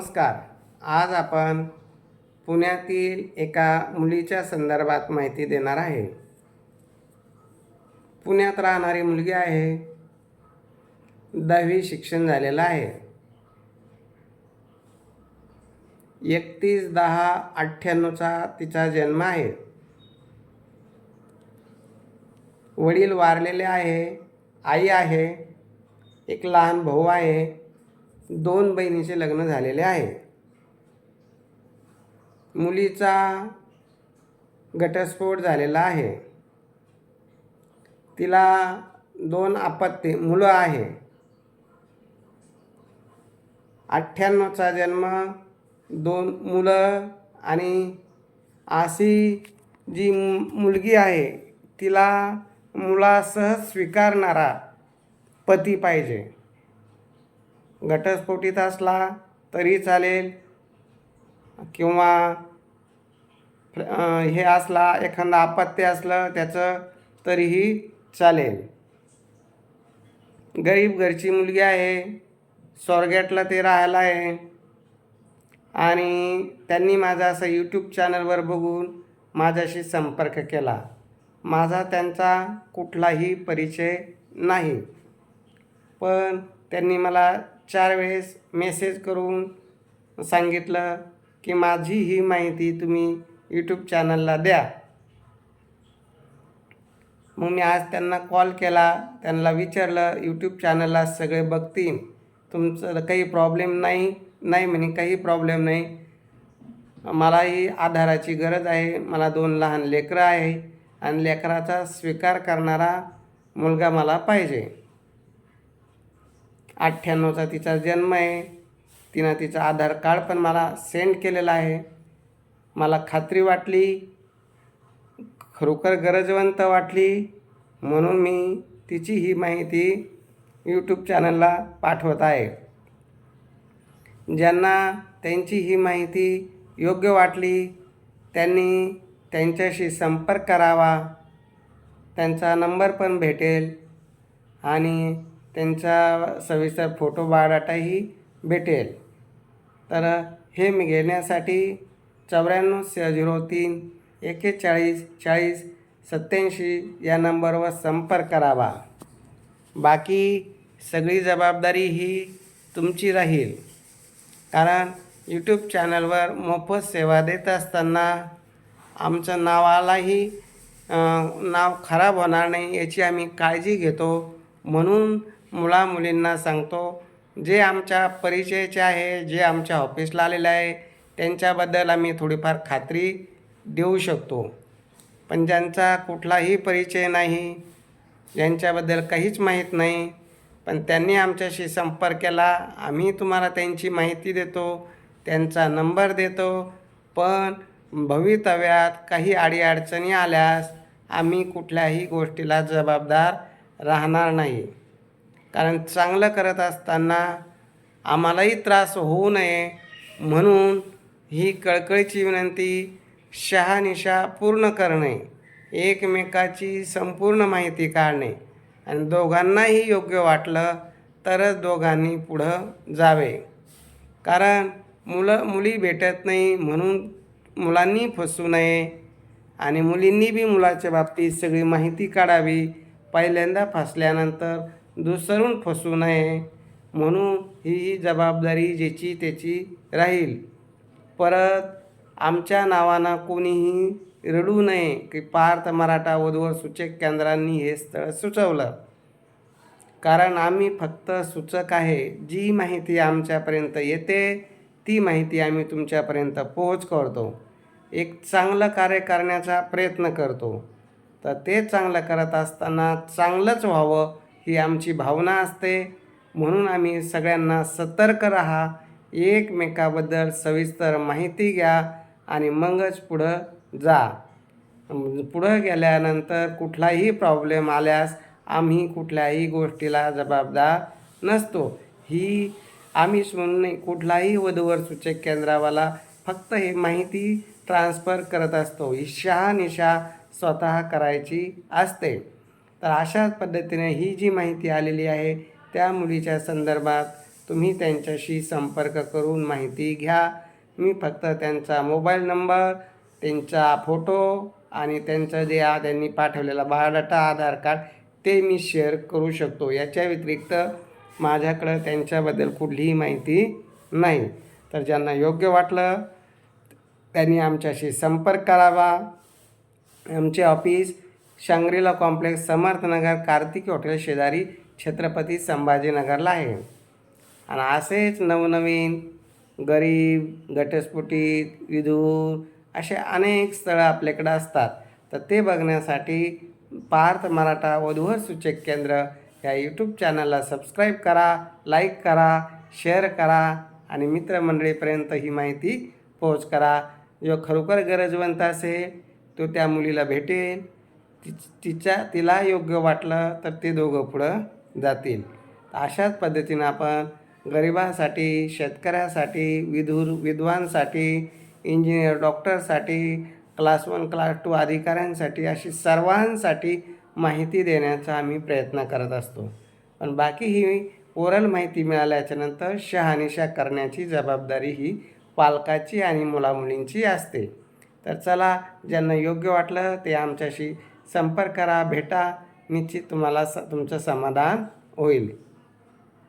नमस्कार. आज आपण पुण्यातील एका मुलीच्या संदर्भात माहिती देणार आहे. पुण्यात राहणारी मुलगी आहे. दहावी शिक्षण झालेलं आहे. एकतीस दहा अठ्ठ्याण्णवचा तिचा जन्म आहे. वडील वारलेले आहे. आई आहे. एक लहान भाऊ आहे. दोन बहिणीचे लग्न झालेले आहे. मुलीचा घटस्फोट झालेला आहे. तिला दोन आपत्ती मुलं आहे. अठ्ठ्याण्णवचा जन्म दोन मुलं आणि अशी जी मुलगी आहे तिला मुलासह स्वीकारणारा पती पाहिजे. घटस्फोटीत असला तरी चालेल. किंवा हे असला एखादा आपत्ती असलं त्याचं तरीही चालेल. गरीब घरची मुलगी आहे स्वर्गेटला ते राहायला आहे. आणि त्यांनी माझा असं यूट्यूब चॅनलवर बघून माझ्याशी संपर्क केला. माझा त्यांचा कुठलाही परिचय नाही. पण त्यांनी मला चार वेळेस मेसेज करून सांगितलं की माझी ही माहिती तुम्ही यूट्यूब चॅनलला द्या. मग मी आज त्यांना कॉल केला त्यांना विचारलं यूट्यूब चॅनलला सगळे बघतील. तुमचं काही प्रॉब्लेम नाही नाही म्हणे काही प्रॉब्लेम नाही. मलाही आधाराची गरज आहे मला दोन लहान लेकरं आहे आणि लेकराचा स्वीकार करणारा मुलगा मला पाहिजे. अठ्ठ्याण्णवचा तिचा जन्म आहे. तिनं तिचा आधार कार्ड पण मला सेंड केलेलं आहे. मला खात्री वाटली खरोखर गरजवंत वाटली म्हणून मी तिची ही माहिती यूट्यूब चॅनलला पाठवत आहे. ज्यांना त्यांची ही माहिती योग्य वाटली त्यांनी त्यांच्याशी संपर्क करावा. त्यांचा नंबर पण भेटेल आणि त्यांचा सविस्तर फोटो बायोडाटाही भेटेल. तर हे मी घेण्यासाठी चौऱ्याण्णव स झिरो तीन एक्केचाळीस चाळीस सत्याऐंशी या नंबरवर संपर्क करावा. बाकी सगळी जबाबदारी ही तुमची राहील. कारण यूट्यूब चॅनलवर मोफत सेवा देत असताना आमचं नावालाही नाव खराब होणार नाही याची आम्ही काळजी घेतो. म्हणून मुला मुलींना सांगतो जे आमच्या परिचयाचे आहे जे आमच्या ऑफिसला आलेलं आहे त्यांच्याबद्दल आम्ही थोडीफार खात्री देऊ शकतो. पण ज्यांचा कुठलाही परिचय नाही ज्यांच्याबद्दल काहीच माहीत नाही पण त्यांनी आमच्याशी संपर्क केला आम्ही तुम्हाला त्यांची माहिती देतो त्यांचा नंबर देतो पण भवितव्यात काही अडीअडचणी आल्यास आम्ही कुठल्याही गोष्टीला जबाबदार राहणार नाही. कारण चांगलं करत असताना आम्हालाही त्रास होऊ नये म्हणून ही कळकळीची विनंती शहानिशा पूर्ण करणे एकमेकाची संपूर्ण माहिती काढणे आणि दोघांनाही योग्य वाटलं तरच दोघांनी पुढं जावे. कारण मुलं मुली भेटत नाही म्हणून मुलांनी फसू नये आणि मुलींनी बी मुलाच्या बाबतीत सगळी माहिती काढावी. पहिल्यांदा फसल्यानंतर दुसरून फसू नये म्हणून ही ही जबाबदारी ज्याची त्याची राहील. परत आमच्या नावानं कोणीही रडू नये की पार्थ मराठा वधूवर सूचक केंद्रांनी हे स्थळ सुचवलं. कारण आम्ही फक्त सूचक आहे. जी माहिती आमच्यापर्यंत येते ती माहिती आम्ही तुमच्यापर्यंत पोहोच करतो. एक चांगलं कार्य करण्याचा प्रयत्न करतो. तर ते चांगलं करत असताना चांगलंच व्हावं ही आमची भावना असते. म्हणून आम्ही सगळ्यांना सतर्क राहा एकमेकाबद्दल सविस्तर माहिती घ्या आणि मगच पुढं जा. पुढं गेल्यानंतर कुठलाही प्रॉब्लेम आल्यास आम्ही कुठल्याही गोष्टीला जबाबदार नसतो. ही आम्हीच म्हणून कुठलाही वधूवर सूचक केंद्रावाला फक्त हे माहिती ट्रान्सफर करत असतो. ही शहानिशा स्वतः करायची असते. तर अशाच पद्धतीने ही जी माहिती आलेली आहे त्या मुलीच्या संदर्भात तुम्ही त्यांच्याशी संपर्क करून माहिती घ्या. मी फक्त त्यांचा मोबाईल नंबर त्यांचा फोटो आणि त्यांचं जे त्यांनी पाठवलेला बायोडाटा आधार कार्ड ते मी शेअर करू शकतो. याच्या व्यतिरिक्त माझ्याकडं त्यांच्याबद्दल कुठलीही माहिती नाही. तर ज्यांना योग्य वाटलं त्यांनी आमच्याशी संपर्क करावा. आमचे office Shangrila complex Samarthnagar Kartiki hotel शेजारी छत्रपती संभाजीनगरला आहे. आणि असेच नवनवीन गरीब घटस्फोटीत विधूर असे अनेक स्थळं आपल्याकडं असतात. तर ते बघण्यासाठी पार्थ मराठा वधूवर सूचक केंद्र या यूट्यूब चॅनलला सबस्क्राईब करा लाईक करा शेअर करा आणि मित्रमंडळीपर्यंत ही माहिती पोहोच करा. जो खरोखर गरजवंत असेल तो त्या मुलीला भेटेल. ति तिच्या तिला योग्य वाटलं तर ते दोघं पुढं जातील. अशाच पद्धतीनं आपण गरिबांसाठी शेतकऱ्यासाठी विधूर विद्वांसाठी इंजिनियर डॉक्टरसाठी क्लास वन क्लास टू अधिकाऱ्यांसाठी अशी सर्वांसाठी माहिती देण्याचा आम्ही प्रयत्न करत असतो. पण बाकी ही ओरल माहिती मिळाल्याच्यानंतर शहानिशा करण्याची जबाबदारी ही पालकाची आणि मुलामुलींची असते. तर चला ज्यांना योग्य वाटलं ते आमच्याशी संपर्क करा भेटा. निश्चित तुम्हाला स तुमचं समाधान होईल.